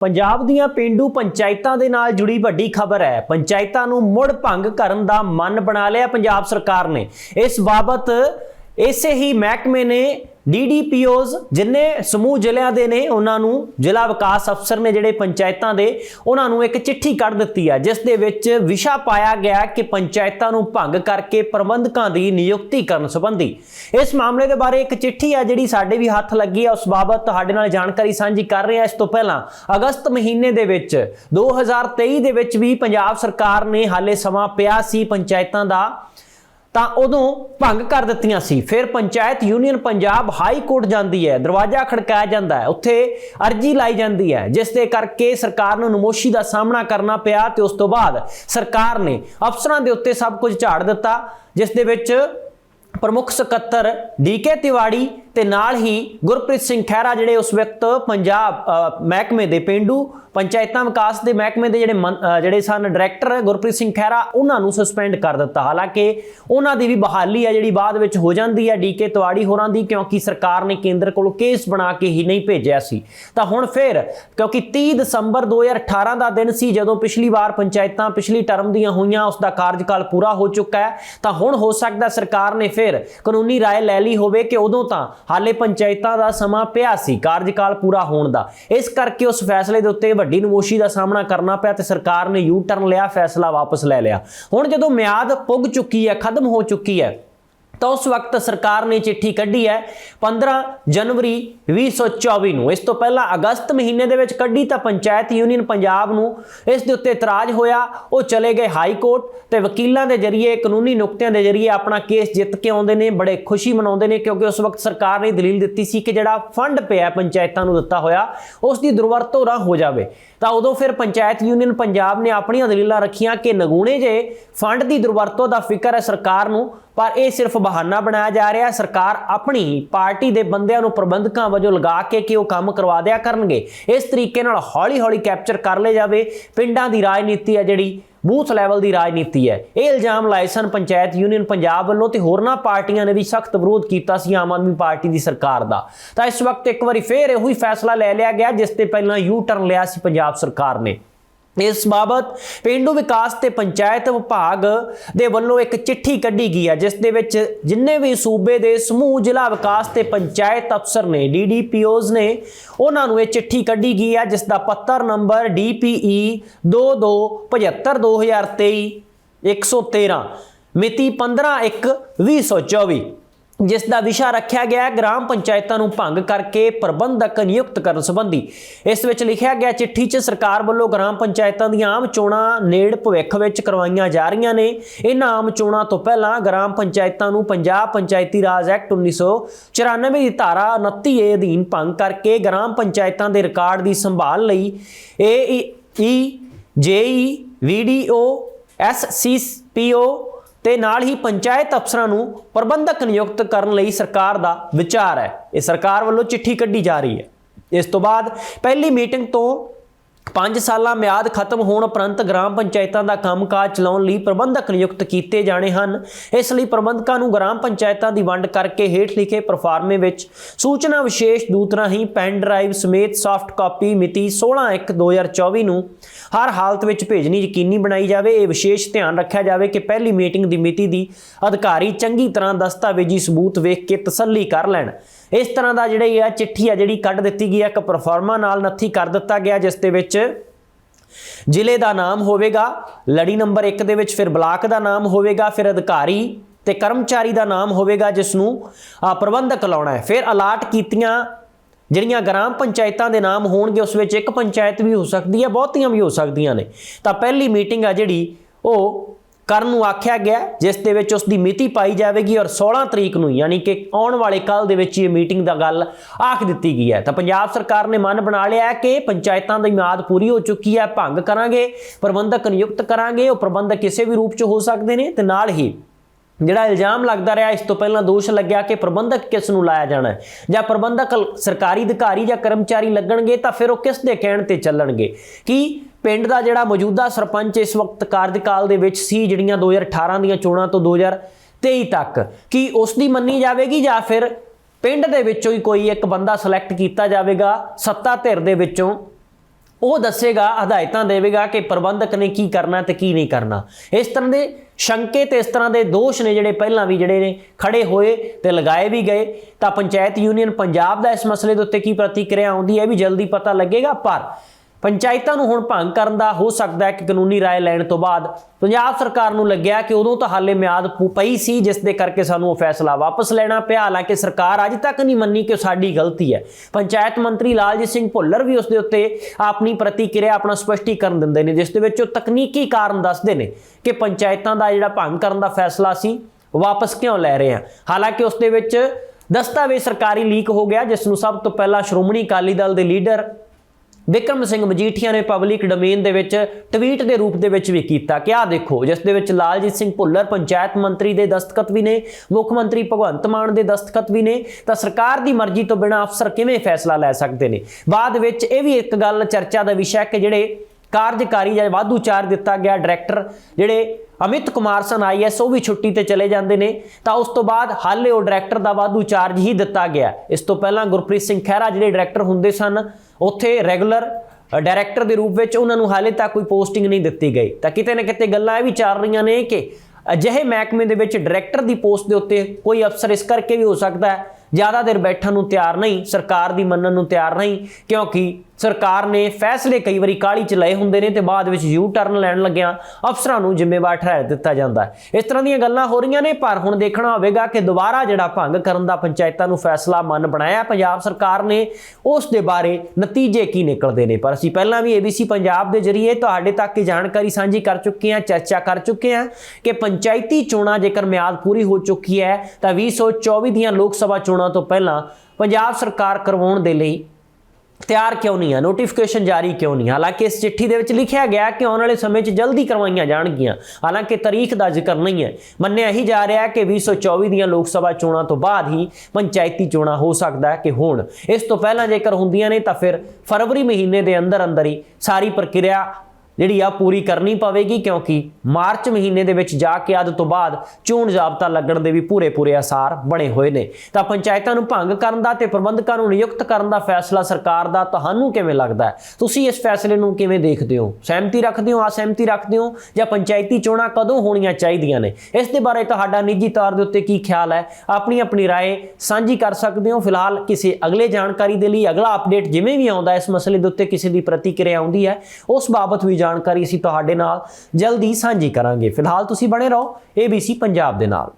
ਪੰਜਾਬ ਦੀਆਂ ਪਿੰਡੂ ਪੰਚਾਇਤਾਂ ਦੇ ਨਾਲ ਜੁੜੀ ਵੱਡੀ ਖਬਰ ਹੈ। ਪੰਚਾਇਤਾਂ ਨੂੰ ਮੁੜ ਭੰਗ ਕਰਨ ਦਾ ਮਨ ਬਣਾ ਲਿਆ ਪੰਜਾਬ ਸਰਕਾਰ ਨੇ। ਇਸ ਬਾਬਤ ਇਸੇ ਹੀ ਮਹਿਕਮੇ ਨੇ ਡੀਡੀਪੀਓਜ਼ ਜਿੰਨੇ ਸਮੂਹ ਜ਼ਿਲ੍ਹਿਆਂ ਦੇ ਨੇ, ਉਹਨਾਂ ਨੂੰ ਜ਼ਿਲ੍ਹਾ ਵਿਕਾਸ ਅਫਸਰ ਨੇ ਜਿਹੜੇ ਪੰਚਾਇਤਾਂ ਦੇ, ਉਹਨਾਂ ਨੂੰ ਇੱਕ ਚਿੱਠੀ ਕੱਢ ਦਿੱਤੀ ਹੈ ਜਿਸ ਦੇ ਵਿੱਚ ਵਿਸ਼ਾ ਪਾਇਆ ਗਿਆ ਕਿ ਪੰਚਾਇਤਾਂ ਨੂੰ ਭੰਗ ਕਰਕੇ ਪ੍ਰਬੰਧਕਾਂ ਦੀ ਨਿਯੁਕਤੀ ਕਰਨ ਸੰਬੰਧੀ। ਇਸ ਮਾਮਲੇ ਦੇ ਬਾਰੇ ਇੱਕ ਚਿੱਠੀ ਆ ਜਿਹੜੀ ਸਾਡੇ ਵੀ ਹੱਥ ਲੱਗੀ ਆ, ਉਸ ਬਾਬਤ ਤੁਹਾਡੇ ਨਾਲ ਜਾਣਕਾਰੀ ਸਾਂਝੀ ਕਰ ਰਹੇ ਹਾਂ ਇਸ ਤੋਂ ਪਹਿਲਾਂ। ਅਗਸਤ ਮਹੀਨੇ ਦੇ ਵਿੱਚ 2023 ਦੇ ਵਿੱਚ ਵੀ ਪੰਜਾਬ ਸਰਕਾਰ ਨੇ ਹਾਲੇ ਸਮਾਂ ਪਿਆ ਸੀ ਪੰਚਾਇਤਾਂ ਦਾ ਤਾਂ ਉਦੋਂ ਭੰਗ ਕਰ ਦਿੱਤੀਆਂ ਸੀ। ਫਿਰ panchayat union Punjab high court ਜਾਂਦੀ ਹੈ। ਦਰਵਾਜ਼ਾ ਖੜਕਾਇਆ ਜਾਂਦਾ ਹੈ। ਉੱਥੇ ਅਰਜੀ ਲਾਈ ਜਾਂਦੀ ਹੈ, ਜਿਸ ਦੇ ਕਰਕੇ ਸਰਕਾਰ ਨੂੰ ਨਮੋਸ਼ੀ ਦਾ ਸਾਹਮਣਾ ਕਰਨਾ ਪਿਆ ਤੇ ਉਸ ਤੋਂ ਬਾਅਦ ਸਰਕਾਰ ਨੇ ਅਫਸਰਾਂ ਦੇ ਉੱਤੇ ਸਭ ਕੁਝ ਝਾੜ ਦਿੱਤਾ, ਜਿਸ ਦੇ ਵਿੱਚ ਪ੍ਰਮੁੱਖ ਸਕੱਤਰ ਡੀਕੇ ਤਿਵਾੜੀ ਤੇ ਨਾਲ ਹੀ ਗੁਰਪ੍ਰੀਤ ਸਿੰਘ ਖਹਿਰਾ ਜਿਹੜੇ ਉਸ ਵਕਤ ਪੰਜਾਬ ਮਹਿਕਮੇ ਦੇ ਪਿੰਡੂ ਪੰਚਾਇਤਾਂ ਵਿਕਾਸ ਦੇ ਮਹਿਕਮੇ ਦੇ ਜਿਹੜੇ ਮਨ- ਜਿਹੜੇ ਸਨ, ਡਾਇਰੈਕਟਰ ਗੁਰਪ੍ਰੀਤ ਸਿੰਘ ਖਹਿਰਾ, ਉਹਨਾਂ ਨੂੰ ਸਸਪੈਂਡ ਕਰ ਦਿੱਤਾ। ਹਾਲਾਂਕਿ ਉਹਨਾਂ ਦੀ ਵੀ ਬਹਾਲੀ ਹੈ ਜਿਹੜੀ ਬਾਅਦ ਵਿੱਚ ਹੋ ਜਾਂਦੀ ਹੈ ਡੀਕੇ ਤਵਾੜੀ ਹੋਰਾਂ ਦੀ, ਕਿਉਂਕਿ ਸਰਕਾਰ ਨੇ ਕੇਂਦਰ ਕੋਲ ਕੇਸ ਬਣਾ ਕੇ ਹੀ ਨਹੀਂ ਭੇਜਿਆ ਸੀ। ਤਾਂ ਹੁਣ ਫਿਰ, ਕਿਉਂਕਿ 30 ਦਸੰਬਰ 2018 ਦਾ ਦਿਨ ਸੀ, ਜਦੋਂ ਪਿਛਲੀ ਵਾਰ ਪੰਚਾਇਤਾਂ ਪਿਛਲੀ ਟਰਮ ਦੀਆਂ ਹੋਈਆਂ, ਉਸ ਦਾ ਕਾਰਜਕਾਲ ਪੂਰਾ ਹੋ ਚੁੱਕਾ ਹੈ। ਤਾਂ ਹੁਣ ਹੋ ਸਕਦਾ ਸਰਕਾਰ ਨੇ ਫਿਰ ਕਾਨੂੰਨੀ ਰਾਏ ਲੈ ਲਈ ਹੋਵੇ ਕਿ ਉਦੋਂ ਤਾਂ ਹਾਲੇ ਪੰਚਾਇਤਾਂ ਦਾ ਸਮਾਂ ਪਿਆ ਸੀ, ਕਾਰਜਕਾਲ ਪੂਰਾ ਹੋਣ ਦਾ। ਇਸ ਕਰਕੇ ਉਸ ਫੈਸਲੇ ਦੇ ਉੱਤੇ ਵੱਡੀ ਨਮੋਸ਼ੀ ਦਾ ਸਾਹਮਣਾ ਕਰਨਾ ਪਿਆ ਤੇ ਸਰਕਾਰ ਨੇ ਯੂ ਟਰਨ ਲਿਆ, ਫੈਸਲਾ ਵਾਪਸ ਲੈ ਲਿਆ। ਹੁਣ ਜਦੋਂ ਮਿਆਦ ਪੁੱਗ ਚੁੱਕੀ ਹੈ, ਖਤਮ ਹੋ ਚੁੱਕੀ ਹੈ ਤਾਂ ਉਸ ਵਕਤ ਸਰਕਾਰ ਨੇ ਚਿੱਠੀ ਕੱਢੀ ਹੈ 15 ਜਨਵਰੀ 2024 ਨੂੰ। ਇਸ ਤੋਂ ਪਹਿਲਾਂ ਅਗਸਤ ਮਹੀਨੇ ਦੇ ਵਿੱਚ ਕੱਢੀ ਤਾਂ ਪੰਚਾਇਤ ਯੂਨੀਅਨ ਪੰਜਾਬ ਨੂੰ ਇਸ ਦੇ ਉੱਤੇ ਇਤਰਾਜ਼ ਹੋਇਆ। ਉਹ ਚਲੇ ਗਏ ਹਾਈ ਕੋਰਟ ਤੇ ਵਕੀਲਾਂ ਦੇ ਜ਼ਰੀਏ, ਕਾਨੂੰਨੀ ਨੁਕਤਿਆਂ ਦੇ ਜ਼ਰੀਏ ਆਪਣਾ ਕੇਸ ਜਿੱਤ ਕੇ ਆਉਂਦੇ ਨੇ, ਬੜੇ ਖੁਸ਼ੀ ਮਨਾਉਂਦੇ ਨੇ ਕਿਉਂਕਿ ਉਸ ਵਕਤ ਸਰਕਾਰ ਨੇ ਦਲੀਲ ਦਿੱਤੀ ਸੀ ਕਿ ਜਿਹੜਾ ਫੰਡ ਪਿਆ ਪੰਚਾਇਤਾਂ ਨੂੰ ਦਿੱਤਾ ਹੋਇਆ, ਉਸ ਦੀ ਦੁਰਵਰਤੋਂ ਨਾ ਹੋ ਜਾਵੇ। ਤਾਂ ਉਦੋਂ ਫਿਰ ਪੰਚਾਇਤ ਯੂਨੀਅਨ ਪੰਜਾਬ ਨੇ ਆਪਣੀਆਂ ਦਲੀਲਾਂ ਰੱਖੀਆਂ ਕਿ ਨਗੂਣੇ ਜੇ ਫੰਡ ਦੀ ਦੁਰਵਰਤੋਂ ਦਾ ਫਿਕਰ ਹੈ ਸਰਕਾਰ ਨੂੰ ਪਰ ਇਹ ਸਿਰਫ ਬਹਾਨਾ ਬਣਾਇਆ ਜਾ ਰਿਹਾ। ਸਰਕਾਰ ਆਪਣੀ ਪਾਰਟੀ ਦੇ ਬੰਦਿਆਂ ਨੂੰ ਪ੍ਰਬੰਧਕਾਂ ਵਜੋਂ ਲਗਾ ਕੇ ਕਿ ਉਹ ਕੰਮ ਕਰਵਾ ਦਿਆ ਕਰਨਗੇ। ਇਸ ਤਰੀਕੇ ਨਾਲ ਹੌਲੀ-ਹੌਲੀ ਕੈਪਚਰ ਕਰ ਲਏ ਜਾਵੇ। ਪਿੰਡਾਂ ਦੀ ਰਾਜਨੀਤੀ ਹੈ ਜਿਹੜੀ, ਬੂਥ ਲੈਵਲ ਦੀ ਰਾਜਨੀਤੀ ਹੈ। ਇਹ ਇਲਜ਼ਾਮ ਲਾਇਸਨ ਪੰਚਾਇਤ ਯੂਨੀਅਨ ਪੰਜਾਬ ਵੱਲੋਂ ਤੇ ਹੋਰਨਾਂ ਪਾਰਟੀਆਂ ਨੇ ਵੀ ਸਖਤ ਵਿਰੋਧ ਕੀਤਾ ਸੀ ਆਮ ਆਦਮੀ ਪਾਰਟੀ ਦੀ ਸਰਕਾਰ ਦਾ। ਤਾਂ ਇਸ ਵਕਤ ਇੱਕ ਵਾਰੀ ਫੇਰ ਇਹੋ ਹੀ ਫੈਸਲਾ ਲੈ ਲਿਆ ਗਿਆ, ਜਿਸ ਤੇ ਪਹਿਲਾਂ ਯੂ ਟਰਨ ਲਿਆ ਸੀ ਪੰਜਾਬ ਸਰਕਾਰ ਨੇ। ਇਸ ਬਾਬਤ ਪਿੰਡੂ ਵਿਕਾਸ ਤੇ ਪੰਚਾਇਤ ਵਿਭਾਗ ਦੇ ਵੱਲੋਂ ਇੱਕ ਚਿੱਠੀ ਕੱਢੀ ਗਈ ਹੈ, ਜਿਸ ਦੇ ਵਿੱਚ ਜਿੰਨੇ ਵੀ ਸੂਬੇ ਦੇ ਸਮੂਹ ਜ਼ਿਲ੍ਹਾ ਵਿਕਾਸ ਤੇ ਪੰਚਾਇਤ ਅਫਸਰ ਨੇ ਡੀਡੀਪੀਓਜ਼ ਨੇ, ਉਹਨਾਂ ਨੂੰ ਇਹ ਚਿੱਠੀ ਕੱਢੀ ਗਈ ਹੈ, ਜਿਸ ਦਾ ਪੱਤਰ ਨੰਬਰ E DPE 22752023 113 ਮਿਤੀ 15/1/2024 ਜਿਸ ਦਾ ਵਿਸ਼ਾ ਰੱਖਿਆ ਗਿਆ ਹੈ ਗ੍ਰਾਮ ਪੰਚਾਇਤਾਂ ਨੂੰ ਭੰਗ ਕਰਕੇ ਪ੍ਰਬੰਧਕ ਨਿਯੁਕਤ ਕਰਨ ਸੰਬੰਧੀ। ਇਸ ਵਿੱਚ ਲਿਖਿਆ ਗਿਆ, ਚਿੱਠੀ 'ਚ ਸਰਕਾਰ ਵੱਲੋਂ ਗ੍ਰਾਮ ਪੰਚਾਇਤਾਂ ਦੀਆਂ ਆਮ ਚੋਣਾਂ ਨੇੜ ਭਵਿੱਖ ਵਿੱਚ ਕਰਵਾਈਆਂ ਜਾ ਰਹੀਆਂ ਨੇ। ਇਹਨਾਂ ਆਮ ਚੋਣਾਂ ਤੋਂ ਪਹਿਲਾਂ ਗ੍ਰਾਮ ਪੰਚਾਇਤਾਂ ਨੂੰ ਪੰਜਾਬ ਪੰਚਾਇਤੀ ਰਾਜ ਐਕਟ 1994 ਦੀ ਧਾਰਾ 29 ਏ ਅਧੀਨ ਭੰਗ ਕਰਕੇ ਗ੍ਰਾਮ ਪੰਚਾਇਤਾਂ ਦੇ ਰਿਕਾਰਡ ਦੀ ਸੰਭਾਲ ਲਈ ਏ ਈ ਜੇਈ ਵੀਡੀਓ ਐਸਸੀਪੀਓ ਤੇ ਨਾਲ ਹੀ ਪੰਚਾਇਤ ਅਫਸਰਾਂ ਨੂੰ ਪ੍ਰਬੰਧਕ ਨਿਯੁਕਤ ਕਰਨ ਲਈ ਸਰਕਾਰ ਦਾ ਵਿਚਾਰ ਹੈ। ਇਹ ਸਰਕਾਰ ਵੱਲੋਂ ਚਿੱਠੀ ਕੱਢੀ ਜਾ ਰਹੀ ਹੈ। ਇਸ ਤੋਂ ਬਾਅਦ ਪਹਿਲੀ ਮੀਟਿੰਗ ਤੋਂ 5 ਸਾਲਾਂ ਮਿਆਦ ਖਤਮ ਹੋਣ ਉਪਰੰਤ ਗ੍ਰਾਮ ਪੰਚਾਇਤਾਂ ਦਾ ਕੰਮਕਾਜ ਚਲਾਉਣ ਲਈ ਪ੍ਰਬੰਧਕ ਨਿਯੁਕਤ ਕੀਤੇ ਜਾਣੇ ਹਨ। ਇਸ ਲਈ ਪ੍ਰਬੰਧਕਾਂ ਨੂੰ ਗ੍ਰਾਮ ਪੰਚਾਇਤਾਂ ਦੀ ਵੰਡ ਕਰਕੇ ਹੇਠ ਲਿਖੇ ਪ੍ਰੋਫਾਰਮੇ ਵਿੱਚ ਸੂਚਨਾ ਵਿਸ਼ੇਸ਼ ਦੂਤ ਰਾਹੀਂ ਪੈਨ ਡਰਾਈਵ ਸਮੇਤ ਸਾਫਟ ਕਾਪੀ ਮਿਤੀ 16/1/2024 ਨੂੰ ਹਰ ਹਾਲਤ ਵਿੱਚ ਭੇਜਣੀ ਯਕੀਨੀ ਬਣਾਈ ਜਾਵੇ। ਇਹ ਵਿਸ਼ੇਸ਼ ਧਿਆਨ ਰੱਖਿਆ ਜਾਵੇ ਕਿ ਪਹਿਲੀ ਮੀਟਿੰਗ ਦੀ ਮਿਤੀ ਦੀ ਅਧਿਕਾਰੀ ਚੰਗੀ ਤਰ੍ਹਾਂ ਦਸਤਾਵੇਜ਼ੀ ਸਬੂਤ ਵੇਖ ਕੇ ਤਸੱਲੀ ਕਰ ਲੈਣ। ਇਸ ਤਰ੍ਹਾਂ ਦਾ ਜਿਹੜੀ ਆ ਚਿੱਠੀ ਆ, ਜਿਹੜੀ ਕੱਢ ਦਿੱਤੀ ਗਈ ਹੈ ਇੱਕ ਪਰਫਾਰਮਾ ਨਾਲ ਨੱਥੀ ਕਰ ਦਿੱਤਾ ਗਿਆ, ਜਿਸ ਦੇ ਵਿੱਚ ਜ਼ਿਲ੍ਹੇ ਦਾ ਨਾਮ ਹੋਵੇਗਾ, ਲੜੀ ਨੰਬਰ 1 ਦੇ ਵਿੱਚ ਫਿਰ ਬਲਾਕ ਦਾ ਨਾਮ ਹੋਵੇਗਾ, ਫਿਰ ਅਧਿਕਾਰੀ ਤੇ ਕਰਮਚਾਰੀ ਦਾ ਨਾਮ ਹੋਵੇਗਾ ਜਿਸ ਨੂੰ ਪ੍ਰਬੰਧਕ ਲਾਉਣਾ ਹੈ। ਫਿਰ ਅਲਾਟ ਕੀਤੀਆਂ ਜਿਹੜੀਆਂ ਗ੍ਰਾਮ ਪੰਚਾਇਤਾਂ ਦੇ ਨਾਮ ਹੋਣਗੇ, ਉਸ ਵਿੱਚ ਇੱਕ ਪੰਚਾਇਤ ਵੀ ਹੋ ਸਕਦੀ ਹੈ ਬਹੁਤੀਆਂ ਵੀ ਹੋ ਸਕਦੀਆਂ ਨੇ। ਤਾਂ ਪਹਿਲੀ ਮੀਟਿੰਗ ਆ ਜਿਹੜੀ, ਉਹ ਕਰਨ ਨੂੰ ਆਖਿਆ ਗਿਆ, ਜਿਸ ਦੇ ਵਿੱਚ ਉਸ ਦੀ ਮਿਤੀ ਪਾਈ ਜਾਵੇਗੀ ਔਰ 16 ਤਰੀਕ ਨੂੰ ਯਾਨੀ ਕਿ ਆਉਣ ਵਾਲੇ ਕੱਲ ਦੇ ਵਿੱਚ ਇਹ ਮੀਟਿੰਗ ਦਾ ਗੱਲ ਆਖ ਦਿੱਤੀ ਗਈ ਹੈ। ਤਾਂ ਪੰਜਾਬ ਸਰਕਾਰ ਨੇ ਮਨ ਬਣਾ ਲਿਆ ਹੈ ਕਿ ਪੰਚਾਇਤਾਂ ਦੀ ਮਿਆਦ ਪੂਰੀ ਹੋ ਚੁੱਕੀ ਹੈ, ਭੰਗ ਕਰਾਂਗੇ, ਪ੍ਰਬੰਧਕ ਨਿਯੁਕਤ ਕਰਾਂਗੇ, ਉਹ ਪ੍ਰਬੰਧਕ ਕਿਸੇ ਵੀ ਰੂਪ 'ਚ ਹੋ ਸਕਦੇ ਨੇ ਤੇ ਨਾਲ ਹੀ ਜਿਹੜਾ ਇਲਜ਼ਾਮ ਲੱਗਦਾ ਰਿਹਾ, ਇਸ ਤੋਂ ਪਹਿਲਾਂ ਦੋਸ਼ ਲੱਗਿਆ ਕਿ ਪ੍ਰਬੰਧਕ ਕਿਸ ਨੂੰ ਲਾਇਆ ਜਾਣਾ ਹੈ। ਜਾਂ ਪ੍ਰਬੰਧਕ ਸਰਕਾਰੀ ਅਧਿਕਾਰੀ ਜਾਂ ਕਰਮਚਾਰੀ ਲੱਗਣਗੇ ਤਾਂ ਫਿਰ ਉਹ ਕਿਸ ਦੇ ਕਹਿਣ ਤੇ ਚੱਲਣਗੇ? ਕਿ ਪਿੰਡ ਦਾ ਜਿਹੜਾ ਮੌਜੂਦਾ ਸਰਪੰਚ ਇਸ ਵਕਤ ਕਾਰਜਕਾਲ ਦੇ ਵਿੱਚ ਸੀ, ਜਿਹੜੀਆਂ 2018 ਦੀਆਂ ਚੋਣਾਂ ਤੋਂ 2023 ਤੱਕ, ਕੀ ਉਸ ਦੀ ਮੰਨੀ ਜਾਵੇਗੀ ਜਾਂ ਫਿਰ ਪਿੰਡ ਦੇ ਵਿੱਚੋਂ ਹੀ ਕੋਈ ਇੱਕ ਬੰਦਾ ਸਿਲੈਕਟ ਕੀਤਾ ਜਾਵੇਗਾ, ਸੱਤਾ ਧਿਰ ਦੇ ਵਿੱਚੋਂ? ਉਹ ਦੱਸੇਗਾ, ਹਦਾਇਤਾਂ ਦੇਵੇਗਾ ਕਿ ਪ੍ਰਬੰਧਕ ਨੇ ਕੀ ਕਰਨਾ ਤੇ ਕੀ ਨਹੀਂ ਕਰਨਾ। ਇਸ ਤਰ੍ਹਾਂ ਦੇ ਸ਼ੰਕੇ ਤੇ ਇਸ ਤਰ੍ਹਾਂ ਦੇ ਦੋਸ਼ ਨੇ ਜਿਹੜੇ ਪਹਿਲਾਂ ਵੀ ਜਿਹੜੇ ਨੇ ਖੜੇ ਹੋਏ ਤੇ ਲਗਾਏ ਵੀ ਗਏ। ਤਾਂ ਪੰਚਾਇਤ ਯੂਨੀਅਨ ਪੰਜਾਬ ਦਾ ਇਸ ਮਸਲੇ ਦੇ ਉੱਤੇ ਕੀ ਪ੍ਰਤੀਕਿਰਿਆ ਆਉਂਦੀ ਹੈ ਇਹ ਵੀ ਜਲਦੀ ਪਤਾ ਲੱਗੇਗਾ, ਪਰ ਪੰਚਾਇਤਾਂ ਨੂੰ ਹੁਣ ਭੰਗ ਕਰਨ ਦਾ ਹੋ ਸਕਦਾ ਹੈ ਕਿ ਕਾਨੂੰਨੀ ਰਾਏ ਲੈਣ ਤੋਂ ਬਾਅਦ ਪੰਜਾਬ ਸਰਕਾਰ ਨੂੰ ਲੱਗਿਆ ਕਿ ਉਦੋਂ ਤਾਂ ਹਾਲੇ ਮਿਆਦ ਪੁ- ਪਈ ਸੀ, ਜਿਸ ਦੇ ਕਰਕੇ ਸਾਨੂੰ ਉਹ ਫੈਸਲਾ ਵਾਪਸ ਲੈਣਾ ਪਿਆ। ਹਾਲਾਂਕਿ ਸਰਕਾਰ ਅੱਜ ਤੱਕ ਨਹੀਂ ਮੰਨੀ ਕਿ ਉਹ ਸਾਡੀ ਗਲਤੀ ਹੈ। ਪੰਚਾਇਤ ਮੰਤਰੀ ਲਾਲਜੀਤ ਸਿੰਘ ਭੁੱਲਰ ਵੀ ਉਸ ਦੇ ਉੱਤੇ ਆਪਣੀ ਪ੍ਰਤੀਕਿਰਿਆ, ਆਪਣਾ ਸਪਸ਼ਟੀਕਰਨ ਦਿੰਦੇ ਨੇ, ਜਿਸ ਦੇ ਵਿੱਚ ਉਹ ਤਕਨੀਕੀ ਕਾਰਨ ਦੱਸਦੇ ਨੇ ਕਿ ਪੰਚਾਇਤਾਂ ਦਾ ਜਿਹੜਾ ਭੰਗ ਕਰਨ ਦਾ ਫੈਸਲਾ ਸੀ, ਵਾਪਸ ਕਿਉਂ ਲੈ ਰਹੇ ਹਾਂ ਹਾਲਾਂਕਿ ਉਸ ਦੇ ਵਿੱਚ ਦਸਤਾਵੇਜ਼ ਸਰਕਾਰੀ ਲੀਕ ਹੋ ਗਿਆ, ਜਿਸ ਨੂੰ ਸਭ ਤੋਂ ਪਹਿਲਾਂ ਸ਼੍ਰੋਮਣੀ ਅਕਾਲੀ ਦਲ ਦੇ ਲੀਡਰ ਵਿਕਰਮ ਸਿੰਘ ਮਜੀਠੀਆ ਨੇ ਪਬਲਿਕ ਡੋਮੇਨ ਦੇ ਵਿੱਚ ਟਵੀਟ ਦੇ ਰੂਪ ਦੇ ਵਿੱਚ ਵੀ ਕੀਤਾ ਕਿ ਆਹ ਦੇਖੋ, ਜਿਸ ਦੇ ਵਿੱਚ ਲਾਲਜੀਤ ਸਿੰਘ ਭੁੱਲਰ ਪੰਚਾਇਤ ਮੰਤਰੀ ਦੇ ਦਸਤਖਤ ਵੀ ਨੇ, ਮੁੱਖ ਮੰਤਰੀ ਭਗਵੰਤ ਮਾਨ ਦੇ ਦਸਤਖਤ ਵੀ ਨੇ, ਤਾਂ ਸਰਕਾਰ ਦੀ ਮਰਜ਼ੀ ਤੋਂ ਬਿਨਾਂ ਅਫਸਰ ਕਿਵੇਂ ਫੈਸਲਾ ਲੈ ਸਕਦੇ ਨੇ? ਬਾਅਦ ਵਿੱਚ ਇਹ ਵੀ ਇੱਕ ਗੱਲ ਚਰਚਾ ਦਾ ਵਿਸ਼ਾ ਹੈ ਕਿ ਜਿਹੜੇ ਕਾਰਜਕਾਰੀ ਜਾਂ ਵਾਧੂ ਚਾਰਜ ਦਿੱਤਾ ਗਿਆ ਡਾਇਰੈਕਟਰ ਜਿਹੜੇ ਅਮਿਤ ਕੁਮਾਰ ਸਨ ਆਈਐਸ ਉਹ ਵੀ ਛੁੱਟੀ ਤੇ ਚਲੇ ਜਾਂਦੇ ਨੇ, ਤਾਂ ਉਸ ਤੋਂ ਬਾਅਦ ਹਾਲੇ ਉਹ ਡਾਇਰੈਕਟਰ ਦਾ ਵਾਧੂ ਚਾਰਜ ਹੀ ਦਿੱਤਾ ਗਿਆ ਇਸ ਤੋਂ ਪਹਿਲਾਂ ਗੁਰਪ੍ਰੀਤ ਸਿੰਘ ਖਹਿਰਾ ਜਿਹੜੇ ਡਾਇਰੈਕਟਰ ਹੁੰਦੇ ਸਨ ਉੱਥੇ ਰੈਗੂਲਰ ਡਾਇਰੈਕਟਰ ਦੇ ਰੂਪ ਵਿੱਚ ਉਹਨਾਂ ਨੂੰ ਹਾਲੇ ਤੱਕ ਕੋਈ ਪੋਸਟਿੰਗ ਨਹੀਂ ਦਿੱਤੀ ਗਈ। ਤਾਂ ਕਿਤੇ ਨਾ ਕਿਤੇ ਗੱਲਾਂ ਇਹ ਵੀ ਚੱਲ ਰਹੀਆਂ ਨੇ ਕਿ ਅਜਿਹੇ ਮਹਿਕਮੇ ਦੇ ਵਿੱਚ ਡਾਇਰੈਕਟਰ ਦੀ ਪੋਸਟ ਦੇ ਉੱਤੇ ਕੋਈ ਅਫਸਰ ਇਸ ਕਰਕੇ ਵੀ ਹੋ ਸਕਦਾ ਹੈ ਜ਼ਿਆਦਾ ਦੇਰ ਬੈਠਣ ਨੂੰ ਤਿਆਰ ਨਹੀਂ, ਸਰਕਾਰ ਦੀ ਮੰਨਣ ਨੂੰ ਤਿਆਰ ਨਹੀਂ, ਕਿਉਂਕਿ ਸਰਕਾਰ ਨੇ ਫੈਸਲੇ ਕਈ ਵਾਰੀ ਕਾਲੀ ਚ ਲਏ ਹੁੰਦੇ ਨੇ ਤੇ ਬਾਅਦ ਵਿੱਚ ਯੂ ਟਰਨ ਲੈਣ ਲੱਗਿਆਂ ਅਫਸਰਾਂ ਨੂੰ ਜ਼ਿੰਮੇਵਾਰ ਠਹਿਰਾ ਦਿੱਤਾ ਜਾਂਦਾ ਹੈ। ਇਸ ਤਰ੍ਹਾਂ ਦੀਆਂ ਗੱਲਾਂ ਹੋ ਰਹੀਆਂ ਨੇ, ਪਰ ਹੁਣ ਦੇਖਣਾ ਹੋਵੇਗਾ ਕਿ ਦੁਬਾਰਾ ਜਿਹੜਾ ਭੰਗ ਕਰਨ ਦਾ ਪੰਚਾਇਤਾਂ ਨੂੰ ਫੈਸਲਾ ਮੰਨ ਬਣਾਇਆ, ਪੰਜਾਬ ਸਰਕਾਰ ਨੇ, ਉਸ ਦੇ ਬਾਰੇ ਨਤੀਜੇ ਕੀ ਨਿਕਲਦੇ ਨੇ? ਪਰ ਅਸੀਂ ਪਹਿਲਾਂ ਵੀ ABC ਪੰਜਾਬ ਦੇ ਜ਼ਰੀਏ ਤੁਹਾਡੇ ਤੱਕ ਇਹ ਜਾਣਕਾਰੀ ਸਾਂਝੀ ਕਰ ਚੁੱਕੇ ਹਾਂ, ਚਰਚਾ ਕਰ ਚੁੱਕੇ ਹਾਂ ਕਿ ਪੰਚਾਇਤੀ ਚੋਣਾਂ ਜੇਕਰ ਮਿਆਦ ਪੂਰੀ ਹੋ ਚੁੱਕੀ ਹੈ, ਤਾਂ 2024 ਦੀਆਂ ਲੋਕ ਸਭਾ ਚੋਣਾਂ ਤੋਂ ਪਹਿਲਾਂ ਪੰਜਾਬ ਸਰਕਾਰ ਕਰਵਾਉਣ ਦੇ ਲਈ ਤਿਆਰ ਕਿਉਂ ਨਹੀਂ ਹੈ ਨੋਟੀਫਿਕੇਸ਼ਨ ਜਾਰੀ ਕਿਉਂ ਨਹੀਂ? ਹਾਲਾਂਕਿ ਇਸ ਚਿੱਠੀ ਦੇ ਵਿੱਚ ਲਿਖਿਆ ਗਿਆ ਕਿ ਆਉਣ ਵਾਲੇ ਸਮੇਂ 'ਚ ਜਲਦੀ ਕਰਵਾਈਆਂ ਜਾਣਗੀਆਂ। ਹਾਲਾਂਕਿ ਤਾਰੀਖ ਦਾ ਜ਼ਿਕਰ ਨਹੀਂ ਹੈ। ਮੰਨਿਆ ਹੀ ਜਾ ਰਿਹਾ ਹੈ ਕਿ 2024 ਦੀਆਂ ਲੋਕ ਸਭਾ ਚੋਣਾਂ ਤੋਂ ਬਾਅਦ ਹੀ ਪੰਚਾਇਤੀ ਚੋਣਾਂ ਹੋ ਸਕਦਾ ਹੈ ਕਿ ਹੋਣ। ਇਸ ਤੋਂ ਪਹਿਲਾਂ ਜੇਕਰ ਹੁੰਦੀਆਂ ਨੇ ਤਾਂ ਫਿਰ ਫਰਵਰੀ ਮਹੀਨੇ ਦੇ ਅੰਦਰ ਅੰਦਰ ਹੀ ਸਾਰੀ ਪ੍ਰਕਿਰਿਆ ਜਿਹੜੀ ਆ ਪੂਰੀ ਕਰਨੀ ਪਵੇਗੀ ਕਿਉਂਕਿ ਮਾਰਚ ਮਹੀਨੇ ਦੇ ਵਿੱਚ ਜਾ ਕੇ ਅੱਧ ਤੋਂ ਬਾਅਦ ਚੋਣ ਜ਼ਾਬਤਾ ਲੱਗਣ ਦੇ ਵੀ ਪੂਰੇ ਪੂਰੇ ਆਸਾਰ ਬਣੇ ਹੋਏ ਨੇ ਤਾਂ ਪੰਚਾਇਤਾਂ ਨੂੰ ਭੰਗ ਕਰਨ ਦਾ ਤੇ ਪ੍ਰਬੰਧਕਾਂ ਨੂੰ ਨਿਯੁਕਤ ਕਰਨ ਦਾ ਫੈਸਲਾ ਸਰਕਾਰ ਦਾ ਤੁਹਾਨੂੰ ਕਿਵੇਂ ਲੱਗਦਾ ਹੈ ਤੁਸੀਂ ਇਸ ਫੈਸਲੇ ਨੂੰ ਕਿਵੇਂ ਦੇਖਦੇ ਹੋ ਸਹਿਮਤੀ ਰੱਖਦੇ ਹੋ ਅਸਹਿਮਤੀ ਰੱਖਦੇ ਹੋ ਜਾਂ ਪੰਚਾਇਤੀ ਚੋਣਾਂ ਕਦੋਂ ਹੋਣੀਆਂ ਚਾਹੀਦੀਆਂ ਨੇ ਇਸ ਦੇ ਬਾਰੇ ਤੁਹਾਡਾ ਨਿੱਜੀ ਤੌਰ ਦੇ ਉੱਤੇ ਕੀ ਖਿਆਲ ਹੈ ਆਪਣੀ ਆਪਣੀ رائے ਸਾਂਝੀ ਕਰ ਸਕਦੇ ਹੋ ਫਿਲਹਾਲ ਕਿਸੇ ਅਗਲੇ ਜਾਣਕਾਰੀ ਦੇ ਲਈ ਅਗਲਾ ਅਪਡੇਟ ਜਿਵੇਂ ਵੀ ਆਉਂਦਾ ਇਸ ਮਸਲੇ ਦੇ ਉੱਤੇ ਕਿਸੇ ਦੀ ਪ੍ਰਤੀਕਿਰਿਆ ਆਉਂਦੀ ਹੈ ਉਸ ਬਾਬਤ ਵੀ ਜਾਣਕਾਰੀ ਅਸੀਂ ਤੁਹਾਡੇ ਨਾਲ ਜਲਦੀ ਸਾਂਝੀ ਕਰਾਂਗੇ। ਫਿਲਹਾਲ ਤੁਸੀਂ ਬਣੇ ਰਹੋ ABC ਪੰਜਾਬ ਦੇ ਨਾਲ।